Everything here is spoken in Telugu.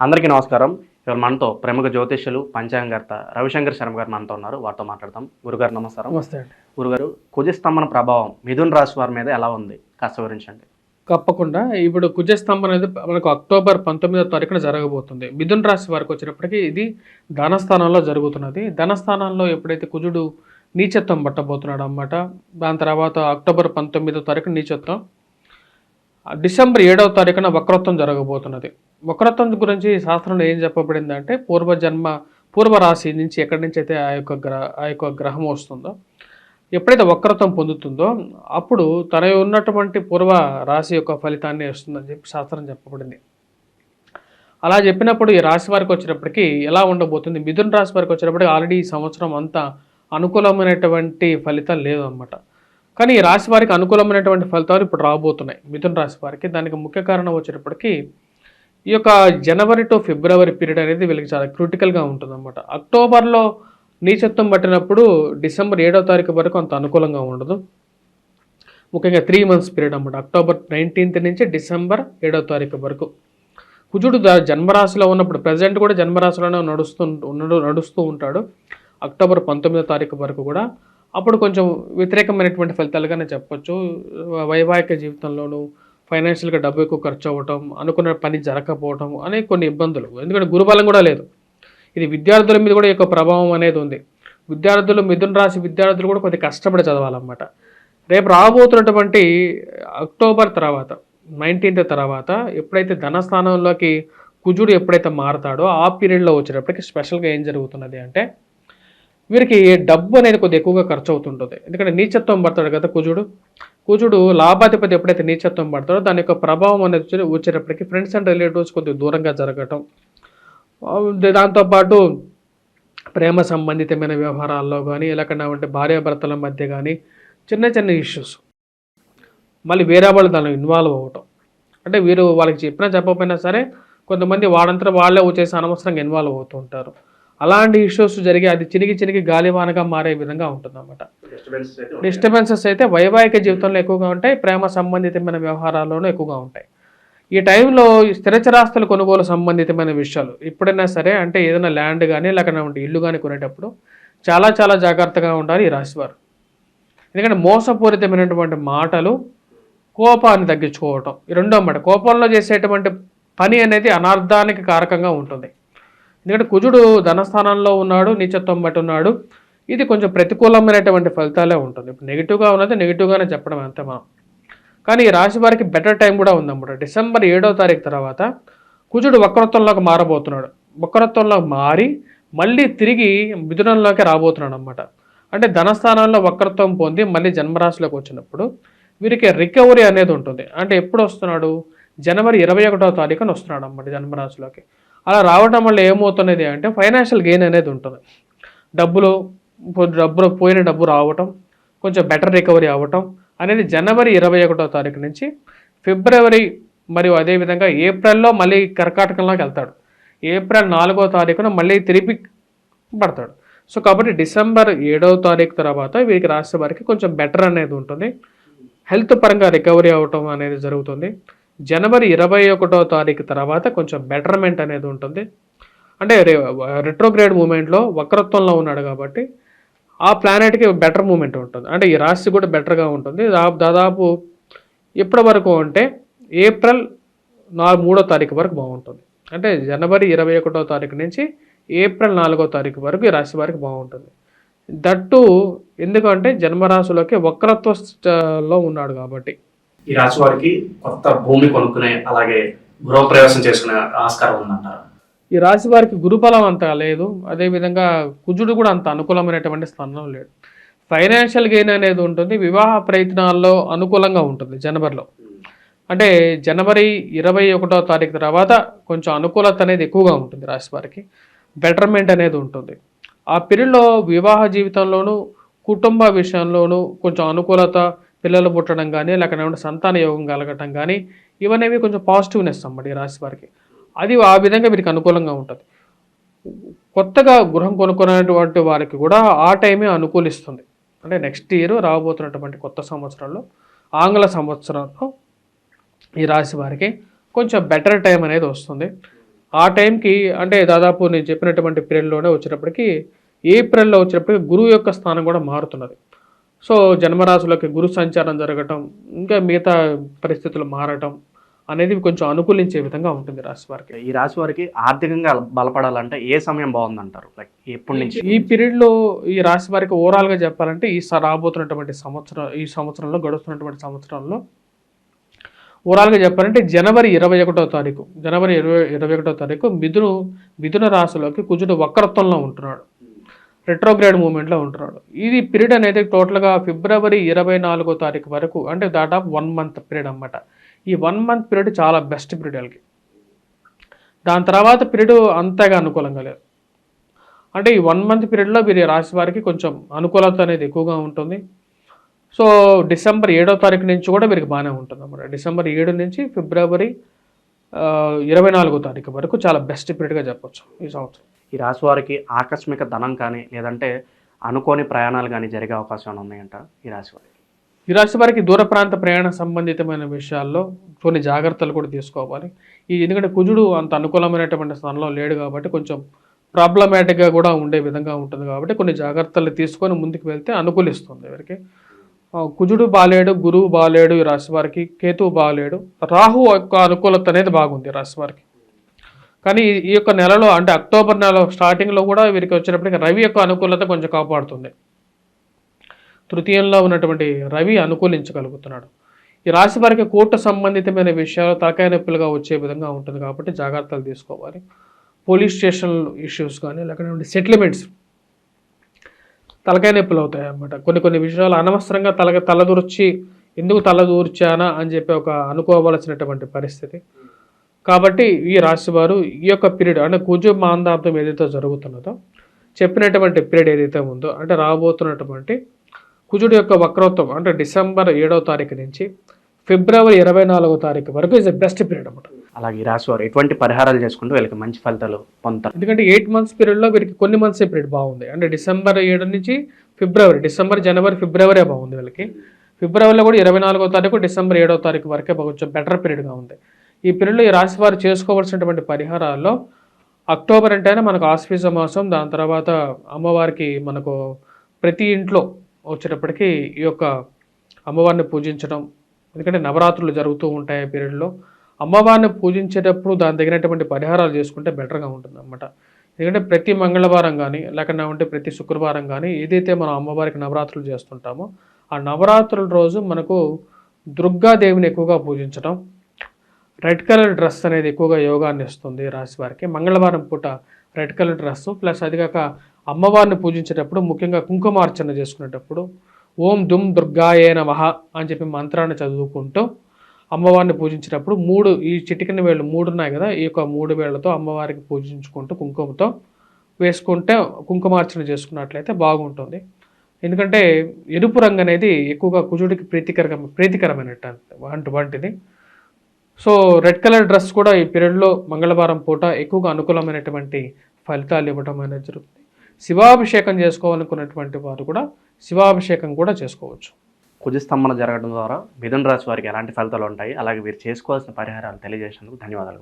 అందరికీ నమస్కారం. ఇవాళ మనతో ప్రముఖ జ్యోతిష్యులు పంచాంగర్త రవిశంకర్ శర్మ గారు మనతో ఉన్నారు. వారితో మాట్లాడతాం గురుగారు నమస్కారం. నమస్తే అండి. గురుగారు కుజస్తంభన ప్రభావం మిథున్ రాశి వారి మీద ఎలా ఉంది? కాస్త వివరించండి. తప్పకుండా. ఇప్పుడు కుజస్తంభం అనేది మనకు అక్టోబర్ పంతొమ్మిదో తారీఖున జరగబోతుంది. మిథున్ రాశి వారికి వచ్చినప్పటికీ ఇది ధనస్థానంలో జరుగుతున్నది. ధనస్థానంలో ఎప్పుడైతే కుజుడు నీచత్వం పట్టబోతున్నాడు అన్నమాట దాని తర్వాత అక్టోబర్ పంతొమ్మిదో తారీఖు నీచత్వం డిసెంబర్ ఏడవ తారీఖున వక్రత్వం జరగబోతున్నది. వక్రత్వం గురించి శాస్త్రంలో ఏం చెప్పబడిందంటే పూర్వజన్మ పూర్వరాశి నుంచి ఎక్కడి నుంచి అయితే ఆ యొక్క గ్రహ ఆ యొక్క గ్రహం వస్తుందో ఎప్పుడైతే వక్రత్వం పొందుతుందో అప్పుడు తన ఉన్నటువంటి పూర్వ రాశి యొక్క ఫలితాన్ని వస్తుందని చెప్పి శాస్త్రం చెప్పబడింది. అలా చెప్పినప్పుడు ఈ రాశి వారికి వచ్చినప్పటికీ ఎలా ఉండబోతుంది? మిథున రాశి వారికి వచ్చినప్పటికీ ఆల్రెడీ ఈ సంవత్సరం అంతా అనుకూలమైనటువంటి ఫలితం లేదన్నమాట. అన్నమాట కానీ ఈ రాశి వారికి అనుకూలమైనటువంటి ఫలితాలు ఇప్పుడు రాబోతున్నాయి. మిథున రాశి వారికి దానికి ముఖ్య కారణం వచ్చేటప్పటికి ఈ యొక్క జనవరి టు ఫిబ్రవరి పీరియడ్ అనేది వీళ్ళకి చాలా క్రిటికల్గా ఉంటుందన్నమాట. అక్టోబర్లో నీచత్వం పట్టినప్పుడు డిసెంబర్ ఏడవ తారీఖు వరకు అంత అనుకూలంగా ఉండదు. ముఖ్యంగా త్రీ మంత్స్ పీరియడ్ అనమాట అక్టోబర్ నైన్టీన్త్ నుంచి డిసెంబర్ ఏడవ తారీఖు వరకు. కుజుడు జన్మరాశిలో ఉన్నప్పుడు ప్రజెంట్ కూడా జన్మరాశిలోనే నడుస్తూ నడుస్తూ ఉంటాడు. అక్టోబర్ పంతొమ్మిదో తారీఖు వరకు కూడా అప్పుడు కొంచెం వ్యతిరేకమైనటువంటి ఫలితాలుగానే చెప్పొచ్చు. వైవాహిక జీవితంలోనూ ఫైనాన్షియల్గా డబ్బు ఎక్కువ ఖర్చు అవ్వటం అనుకున్న పని జరగకపోవటం అనే కొన్ని ఇబ్బందులు. ఎందుకంటే గురుబలం కూడా లేదు. ఇది విద్యార్థుల మీద కూడా ఈ యొక్క ప్రభావం అనేది ఉంది. విద్యార్థులు మిథున రాశి విద్యార్థులు కూడా కొద్దిగా కష్టపడి చదవాలన్నమాట. రేపు రాబోతున్నటువంటి అక్టోబర్ తర్వాత నైన్టీన్త్ తర్వాత ఎప్పుడైతే ధనస్థానంలోకి కుజుడు ఎప్పుడైతే మారతాడో ఆ పీరియడ్లో వచ్చేటప్పటికి స్పెషల్గా ఏం జరుగుతున్నది అంటే వీరికి డబ్బు అనేది కొద్దిగా ఎక్కువగా ఖర్చు అవుతుంటుంది ఎందుకంటే నీచత్వం పడతాడు కదా కుజుడు. కుజుడు లాభాధిపతి ఎప్పుడైతే నీచత్వం పడతాడో దాని యొక్క ప్రభావం అనేది వచ్చేటప్పటికి ఫ్రెండ్స్ అండ్ రిలేటివ్స్ కొద్దిగా దూరంగా జరగటం. దాంతోపాటు ప్రేమ సంబంధితమైన వ్యవహారాల్లో కానీ ఎలాకన్నా ఉంటే భార్యాభర్తల మధ్య కానీ చిన్న చిన్న ఇష్యూస్ మళ్ళీ వేరే వాళ్ళు దానిలో ఇన్వాల్వ్ అవ్వటం. అంటే వీరు వాళ్ళకి చెప్పినా చెప్పకపోయినా సరే కొంతమంది వాడంతా వాళ్ళే వచ్చేసి అనవసరంగా ఇన్వాల్వ్ అవుతూ ఉంటారు అలాంటి ఇష్యూస్ జరిగి అది చిరిగి చిరిగి గాలివానగా మారే విధంగా ఉంటుందన్నమాట. డిస్టర్బెన్సెస్ అయితే వైవాహిక జీవితంలో ఎక్కువగా ఉంటాయి ప్రేమ సంబంధితమైన వ్యవహారాల్లోనూ ఎక్కువగా ఉంటాయి. ఈ టైంలో ఈ స్థిరచరాస్తుల కొనుగోలు సంబంధితమైన విషయాలు ఎప్పుడైనా సరే అంటే ఏదైనా ల్యాండ్ కానీ లేకపోతే ఇల్లు కానీ కొనేటప్పుడు చాలా చాలా జాగ్రత్తగా ఉండాలి ఈ రాశివారు ఎందుకంటే మోసపూరితమైనటువంటి మాటలు కోపాన్ని తగ్గించుకోవటం ఈ రెండో మాట కోపంలో చేసేటువంటి పని అనేది అనార్థానికి కారకంగా ఉంటుంది. ఎందుకంటే కుజుడు ధనస్థానంలో ఉన్నాడు నీచత్వం బట్టి ఉన్నాడు. ఇది కొంచెం ప్రతికూలమైనటువంటి ఫలితాలే ఉంటుంది. ఇప్పుడు నెగిటివ్గా ఉన్నది నెగిటివ్గానే చెప్పడం అంతే మనం. కానీ ఈ రాశి వారికి బెటర్ టైం కూడా ఉందన్నమాట. డిసెంబర్ ఏడవ తారీఖు తర్వాత కుజుడు వక్రత్వంలోకి మారబోతున్నాడు. వక్రత్వంలో మారి మళ్ళీ తిరిగి మిథునంలోకి రాబోతున్నాడు అనమాట అంటే ధనస్థానంలో వక్రత్వం పొంది మళ్ళీ జన్మరాశిలోకి వచ్చినప్పుడు వీరికి రికవరీ అనేది ఉంటుంది. అంటే ఎప్పుడు వస్తున్నాడు? జనవరి ఇరవై ఒకటో తారీఖున వస్తున్నాడు అన్నమాట జన్మరాశిలోకి. అలా రావటం వల్ల ఏమవుతున్నది అంటే ఫైనాన్షియల్ గెయిన్ అనేది ఉంటుంది. డబ్బులు పో- డబ్బులు పోయిన డబ్బు రావటం కొంచెం బెటర్ రికవరీ అవ్వటం అనేది జనవరి ఇరవై ఒకటో తారీఖు నుంచి ఫిబ్రవరి మరియు అదేవిధంగా ఏప్రిల్లో మళ్ళీ కర్కాటకంలోకి వెళ్తాడు. ఏప్రిల్ నాలుగో తారీఖున మళ్ళీ తిరిగి పడతాడు. సో కాబట్టి డిసెంబర్ ఏడవ తారీఖు తర్వాత వీరికి రాసే వారికి కొంచెం బెటర్ అనేది ఉంటుంది. హెల్త్ పరంగా రికవరీ అవ్వటం అనేది జరుగుతుంది. జనవరి ఇరవై ఒకటో తారీఖు తర్వాత కొంచెం బెటర్మెంట్ అనేది ఉంటుంది. అంటే రెట్రోగ్రేడ్ మూమెంట్లో వక్రత్వంలో ఉన్నాడు కాబట్టి ఆ ప్లానెట్కి బెటర్ మూమెంట్ ఉంటుంది. అంటే ఈ రాశి కూడా బెటర్గా ఉంటుంది. దాదాపు ఇప్పటి వరకు అంటే ఏప్రిల్ నాలుగు మూడో తారీఖు వరకు బాగుంటుంది. అంటే జనవరి ఇరవై ఒకటో తారీఖు నుంచి ఏప్రిల్ నాలుగో తారీఖు వరకు ఈ రాశి వారికి బాగుంటుంది. దట్టు ఎందుకంటే జన్మరాశిలోకి వక్రత్వ లో ఉన్నాడు కాబట్టి. ఈ రాశి వారికి కొత్త భూమి కొనుక్కునే అలాగే గృహప్రవేశం చేసుకునే ఆస్కారం ఉందంటారు. ఈ రాశి వారికి గురుబలం అంత లేదు. అదేవిధంగా కుజుడు కూడా అంత అనుకూలమైనటువంటి స్థానం లేడు. ఫైనాన్షియల్ గెయిన్ అనేది ఉంటుంది. వివాహ ప్రయత్నాల్లో అనుకూలంగా ఉంటుంది జనవరిలో. అంటే జనవరి ఇరవై ఒకటో తారీఖు తర్వాత కొంచెం అనుకూలత అనేది ఎక్కువగా ఉంటుంది రాశి వారికి. బెటర్మెంట్ అనేది ఉంటుంది. ఆ పీరియడ్లో వివాహ జీవితంలోనూ కుటుంబ విషయంలోనూ కొంచెం అనుకూలత పిల్లలు పుట్టడం కానీ లేకపోతే సంతాన యోగం కలగటం కానీ ఇవనేవి కొంచెం పాజిటివ్నెస్ అన్నమాట ఈ రాశి వారికి. అది ఆ విధంగా వీరికి అనుకూలంగా ఉంటుంది. కొత్తగా గృహం కొనుక్కునేటువంటి వారికి కూడా ఆ టైమే అనుకూలిస్తుంది. అంటే నెక్స్ట్ ఇయర్ రాబోతున్నటువంటి కొత్త సంవత్సరంలో ఆంగ్ల సంవత్సరంలో ఈ రాశి వారికి కొంచెం బెటర్ టైం అనేది వస్తుంది. ఆ టైంకి అంటే దాదాపు నేను చెప్పినటువంటి పీరియడ్లోనే వచ్చినప్పటికీ ఏప్రిల్లో వచ్చినప్పటికీ గురువు యొక్క స్థానం కూడా మారుతున్నది. సో జన్మరాశులకి గురు సంచారం జరగటం ఇంకా మిగతా పరిస్థితులు మారటం అనేది కొంచెం అనుకూలించే విధంగా ఉంటుంది రాశి వారికి. ఈ రాశి వారికి ఆర్థికంగా బలపడాలంటే ఏ సమయం బాగుందంటారు? లైక్ ఎప్పటి నుంచి? ఈ పీరియడ్లో ఈ రాశి వారికి ఓవరాల్గా చెప్పాలంటే ఈ రాబోతున్నటువంటి సంవత్సరం ఈ సంవత్సరంలో గడుస్తున్నటువంటి సంవత్సరంలో ఓవరాల్గా చెప్పాలంటే జనవరి ఇరవై ఒకటో తారీఖు జనవరి ఇరవై ఇరవై ఒకటో తారీఖు మిథును మిథున రాశిలోకి కుజుడు వక్రత్వంలో ఉంటున్నాడు. రెట్రోగ్రేడ్ మూమెంట్లో ఉంటున్నాడు. ఇది పీరియడ్ అనేది టోటల్గా ఫిబ్రవరి ఇరవై నాలుగో తారీఖు వరకు అంటే దాదాపు వన్ మంత్ పీరియడ్ అన్నమాట. ఈ వన్ మంత్ పీరియడ్ చాలా బెస్ట్ పీరియడ్ వాళ్ళకి. దాని తర్వాత పీరియడ్ అంతగా అనుకూలంగా లేదు. అంటే ఈ వన్ మంత్ పీరియడ్లో మీరు రాశి వారికి కొంచెం అనుకూలత అనేది ఎక్కువగా ఉంటుంది. సో డిసెంబర్ ఏడో తారీఖు నుంచి కూడా మీరు బాగానే ఉంటుంది అన్నమాట. డిసెంబర్ ఏడు నుంచి ఫిబ్రవరి ఇరవై నాలుగో తారీఖు వరకు చాలా బెస్ట్ పీరియడ్గా చెప్పొచ్చు ఈ సంవత్సరం. ఈ రాశి వారికి ఆకస్మిక ధనం కానీ లేదంటే అనుకోని ప్రయాణాలు కానీ జరిగే అవకాశాలు ఉన్నాయంట ఈ రాశి వారికి? ఈ రాశి వారికి దూర ప్రాంత ప్రయాణ సంబంధితమైన విషయాల్లో కొన్ని జాగ్రత్తలు కూడా తీసుకోవాలి. ఈ ఎందుకంటే కుజుడు అంత అనుకూలమైనటువంటి స్థానంలో లేడు కాబట్టి కొంచెం ప్రాబ్లమాటిక్గా కూడా ఉండే విధంగా ఉంటుంది కాబట్టి కొన్ని జాగ్రత్తలు తీసుకొని ముందుకు వెళ్తే అనుకూలిస్తుంది వారికి. కుజుడు బాలేడు గురువు బాలేడు ఈ రాశి వారికి కేతువు బాలేడు. రాహు యొక్క అనుకూలత అనేది బాగుంది రాశి వారికి. కానీ ఈ- యొక్క నెలలో అంటే అక్టోబర్ నెల స్టార్టింగ్లో కూడా వీరికి వచ్చినప్పటికీ రవి యొక్క అనుకూలత కొంచెం కాపాడుతుంది. తృతీయంలో ఉన్నటువంటి రవి అనుకూలించగలుగుతున్నాడు. ఈ రాశి వారికి కోర్టు సంబంధితమైన విషయాలు తలకాయ నొప్పులుగా వచ్చే విధంగా ఉంటుంది కాబట్టి జాగ్రత్తలు తీసుకోవాలి. పోలీస్ స్టేషన్ ఇష్యూస్ కానీ లేకపోతే సెటిల్మెంట్స్ తలకాయ నొప్పులు అవుతాయి అన్నమాట కొన్ని కొన్ని విషయాలు అనవసరంగా తల తలదూర్చి ఎందుకు తలదూర్చానా? అని చెప్పి ఒక అనుకోవలసినటువంటి పరిస్థితి. కాబట్టి ఈ రాశి వారు ఈ యొక్క పీరియడ్ అంటే కుజు మాందార్థం ఏదైతే జరుగుతున్నదో చెప్పినటువంటి పీరియడ్ ఏదైతే ఉందో అంటే రాబోతున్నటువంటి కుజుడు యొక్క వక్రోత్వం అంటే డిసెంబర్ ఏడవ తారీఖు నుంచి ఫిబ్రవరి ఇరవై నాలుగో తారీఖు వరకు ఇస్ ద బెస్ట్ పీరియడ్ అన్నమాట. అలాగే ఈ రాశి వారు ఎటువంటి పరిహారాలు చేసుకుంటూ వీళ్ళకి మంచి ఫలితాలు పొందుతారు? ఎందుకంటే ఎయిట్ మంత్స్ పీరియడ్లో వీరికి కొన్ని మంత్స్ పీరియడ్ బాగుంది. అంటే డిసెంబర్ ఏడు నుంచి ఫిబ్రవరి డిసెంబర్ జనవరి ఫిబ్రవరి బాగుంది వీళ్ళకి. ఫిబ్రవరిలో కూడా ఇరవై నాలుగో తారీఖు డిసెంబర్ ఏడో తారీఖు వరకే కొంచెం బెటర్ పీరియడ్గా ఉంది. ఈ పీరియడ్లో ఈ రాశి వారు చేసుకోవాల్సినటువంటి పరిహారాల్లో అక్టోబర్ అంటేనే మనకు ఆశ్వీజ మాసం దాని తర్వాత అమ్మవారికి మనకు ప్రతి ఇంట్లో వచ్చేటప్పటికి ఈ యొక్క అమ్మవారిని పూజించడం. ఎందుకంటే నవరాత్రులు జరుగుతూ ఉంటాయి ఆ పీరియడ్లో. అమ్మవారిని పూజించేటప్పుడు దాని తగినటువంటి పరిహారాలు చేసుకుంటే బెటర్గా ఉంటుంది అన్నమాట ఎందుకంటే ప్రతి మంగళవారం కానీ లేకుండా ఉంటే ప్రతి శుక్రవారం కానీ ఏదైతే మనం అమ్మవారికి నవరాత్రులు చేస్తుంటామో ఆ నవరాత్రుల రోజు మనకు దుర్గాదేవిని ఎక్కువగా పూజించడం రెడ్ కలర్ డ్రెస్ అనేది ఎక్కువగా యోగాన్ని ఇస్తుంది రాశివారికి రాశి వారికి. మంగళవారం పూట రెడ్ కలర్ డ్రెస్ ప్లస్ అది కాక అమ్మవారిని పూజించేటప్పుడు ముఖ్యంగా కుంకుమార్చన చేసుకునేటప్పుడు ఓం దుమ్ దుర్గాయే నమః అని చెప్పి మంత్రాన్ని చదువుకుంటూ అమ్మవారిని పూజించేటప్పుడు మూడు ఈ చిటికిన వేళ్ళు మూడు ఉన్నాయి కదా ఈ యొక్క మూడు వేళ్ళతో అమ్మవారికి పూజించుకుంటూ కుంకుమతో వేసుకుంటే కుంకుమార్చన చేసుకున్నట్లయితే బాగుంటుంది. ఎందుకంటే ఎరుపు రంగు అనేది ఎక్కువగా కుజుడికి ప్రీతికరంగా ప్రీతికరమైన వంటి వంటిది. సో రెడ్ కలర్ డ్రెస్ కూడా ఈ పీరియడ్లో మంగళవారం పూట ఎక్కువగా అనుకూలమైనటువంటి ఫలితాలు ఇవ్వడం అనేది జరుగుతుంది. శివాభిషేకం చేసుకోవాలనుకున్నటువంటి వారు కూడా శివాభిషేకం కూడా చేసుకోవచ్చు. కుజస్తంభన జరగడం ద్వారా మిథున రాశి వారికి ఎలాంటి ఫలితాలు ఉంటాయి? అలాగే వీరు చేసుకోవాల్సిన పరిహారాలు తెలియజేసినందుకు ధన్యవాదాలు